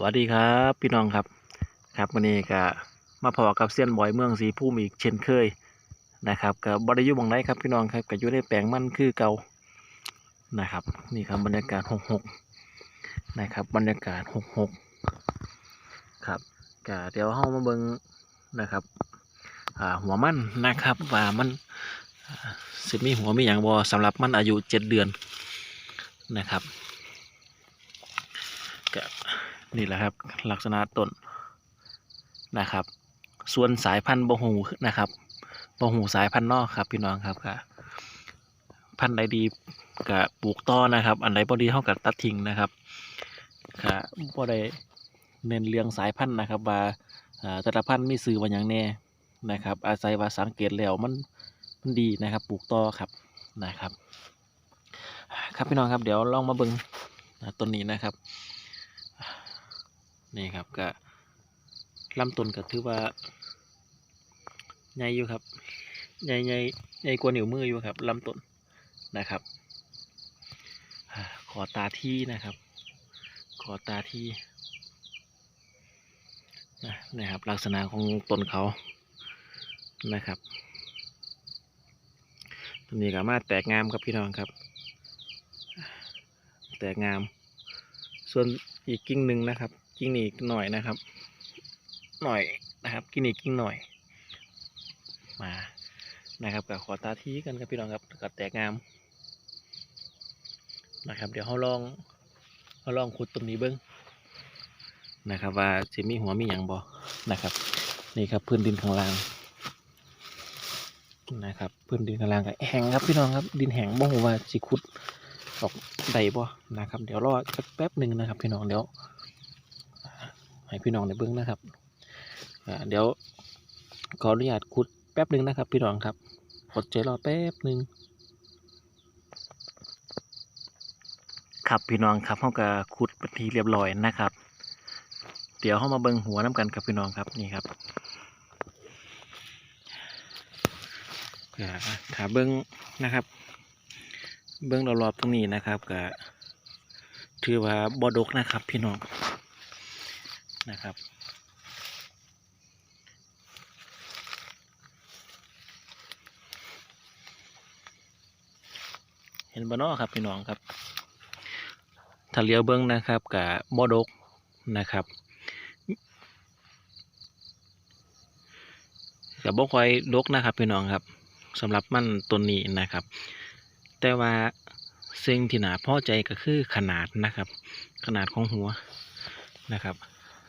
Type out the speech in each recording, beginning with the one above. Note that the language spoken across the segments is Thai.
สวัสดีครับพี่น้องครับครับวันนี้ก็มาพอกับเซียนบอยเมืองสีภูมิอีกเช่นเคยนะครับกับบริยุบังไรครับพี่น้องครับก็อยู่ในแปลงมันคือเก่านะครับ นี่ครับบรรยากาศหกหกนะครับ บรรยากาศหกหกครับก็เดี๋ยวเฮามาเบิ่งนะครับหัวมันนะครับว่ามันสิมีหัวมีอย่างบ่สำหรับมันอายุเจ็ดเดือนนะครับ นี่แหละครับ ลักษณะต้นนะครับ ส่วนสายพันธุ์บะหูนะครับบะหูสายพันธุ์นอกครับ พี่น้องครับก็พันธุ์ใดดีก็ปลูกต่อนะครับ อันใดบ่ดีเท่ากับตัดทิ้งนะครับก็บ่ได้เน้นเรื่องสายพันธุ์นะครับว่าอ่าแต่ละพันธุ์มีซื้อว่าอย่างแน่นะครับ อาศัยว่าสังเกตแล้วมันมันดีนะครับ ปลูกต่อครับนะครับ ครับพี่น้องครับเดี๋ยวลองมาเบิ่งต้นนี้นะครับ นี่ครับก็ลำต้นก็ถือว่าใหญ่อยู่ครับใหญ่ใหญ่ใหญ่กว่านิ้วมืออยู่ครับลำต้นนะครับ ขอตาที่นะครับ ขอตาที่นะนะครับ ลักษณะของต้นเขานะครับต้นนี้ก็มาแตกงามครับพี่น้องครับ แตกงาม ส่วนอีกกิ่งหนึ่งนะครับ กิ่งหนีหน่อยนะครับ หน่อยนะครับ กิ่งหนีกิ่งหน่อย มานะครับกับขอตาทีกันครับพี่น้องครับกับแตกงามนะครับ เดี๋ยวเขาลองเขาลองขุดต้นนี้เบิ้งนะครับ ว่าจะมีหัวมีอย่างบอนะครับ นี่ครับพื้นดินข้างล่างนะครับพื้นดินข้างล่างก็แห้งครับพี่น้องครับดินแห้งบ่งว่าสิขุดออกได้บ่นะครับ เดี๋ยวรอสักแป๊บหนึ่งนะครับ พี่น้องเดี๋ยว ให้พี่น้องได้เบิ้องนะครับเดี๋ยวขออนุญาตขุดแป๊บหนึ่งนะครับ พี่น้องครับอดใจรอแป๊บหนึ่งครับพี่น้องครับเขาก็ขุดเป็นทีเรียบร้อยนะครับ เดี๋ยวเขามาเบิ้งหัวน้ำกันครับพี่น้องครับนี่ครับอ่าถ้าเบิ้งนะครับ เบื้องรอบๆตรงนี้นะครับก็ถือว่าบอดกนะครับ พี่น้อง นะครับ เห็นบ่เนอครับพี่น้องครับถ้าเลี้ยวเบื้องนะครับกับบอดกนะครับกับ่ค่อยดกนะครับพี่น้องครับสำหรับมันต้นนี้นะครับ แต่ว่าสิ่งที่หนาพอใจก็คือขนาดนะครับ ขนาดของหัวนะครับ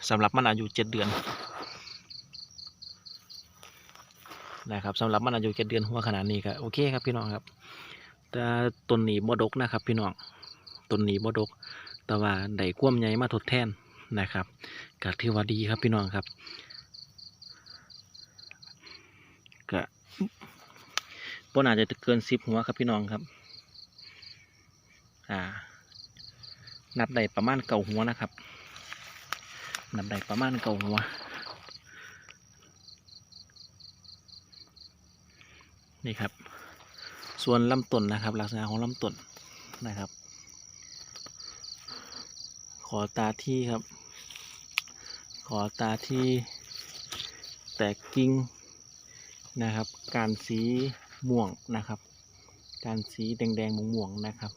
สำหรับมันอายุเจ็ดเดือนนะครับสำหรับมันอายุเจ็ดเดือนหัวขนาดนี้ก็โอเคครับพี่น้องครับแต่ต้นหนีบดกนะครับ พี่น้องต้นหนีบดก แต่ว่าได้ควมใหญ่มาทดแทนนะครับก็ถือว่าดีครับพี่น้องครับก็บนอาจจะเกินสิบหัวครับพี่น้องครับ อ่า นับได้ประมาณเก่าหัวนะครับ นับได้ประมาณเก่าหัวนี่ครับ ส่วนลำต้นนะครับ ลักษณะของลำต้นนะครับ ขอตาที่ครับ ขอตาที่แตกกิ่งนะครับ การสีม่วงนะครับ การสีแดงๆม่วงๆนะครับ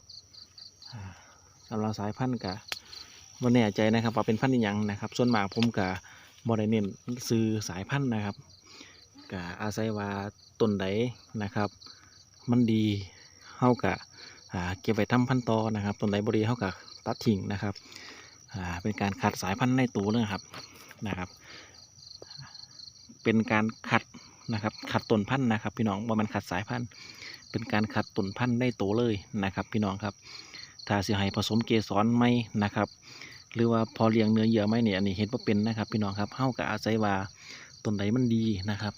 สำหรับสายพันธุ์กะ บ่แน่ใจนะครับว่าเป็นพันธุ์อิยังนะครับ ส่วนมากผมกะบ่ได้เน้นซื้อสายพันธุ์นะครับกะอาศัยว่าต้นใดนะครับ มันดีเฮากะอ่าเก็บไว้ทำพันธุ์ต่อนะครับต้นใดบ่ดีเฮากะตัดทิ้งนะครับเป็นการขัดสายพันธุ์ในตัวเลยครับนะครับ เป็นการขัดนะครับขัดต้นพันธุ์นะครับ พี่น้องว่ามันขัดสายพันธุ์ เป็นการขัดต้นพันธุ์ในโตวเลยนะครับ พี่น้องครับ ถ้าเสิให้ผสมเกสรไหมนะครับ หรือว่าพอเลี้ยงเนื้อเยื่อไหมเนี่ยอันนี้เห็นว่าเป็นนะครับ พี่น้องครับเฮากับอาศัยว่าต้นใดมันดีนะครับ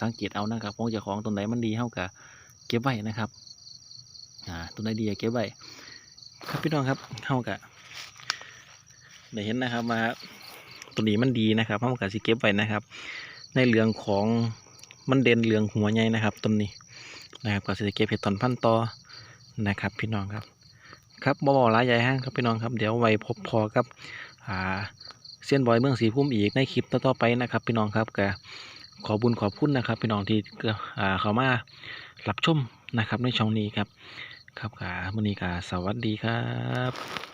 สังเกตเอานะครับของเจ้าของต้นใดมันดีเฮากับเก็บไว้นะครับอ่าต้นใดดีเก็บไว้ครับพี่น้องครับเฮากับได้เห็นนะครับว่าต้นนี้มันดีนะครับเฮากับสิเก็บไว้นะครับ ในเรื่องของมันเด่นเรื่องหัวใหญ่นะครับต้นนี้นะครับก็สิเก็บเห็ดตอนพันต์ต่อนะครับ พี่น้องครับ ครับบ่บ่หลายใหญ่ห้างครับพี่น้องครับเดี๋ยวไว้พบพอกับอ่าเส้นบอยเมืองสีพุ่มอีกในคลิปต่อๆไปนะครับ พี่น้องครับก็ขอบุญขอบคุณนะครับ พี่น้องที่อ่าเข้ามารับชมนะครับในช่องนี้ครับ ครับค่ะมื้อนี้ก็สวัสดีครับ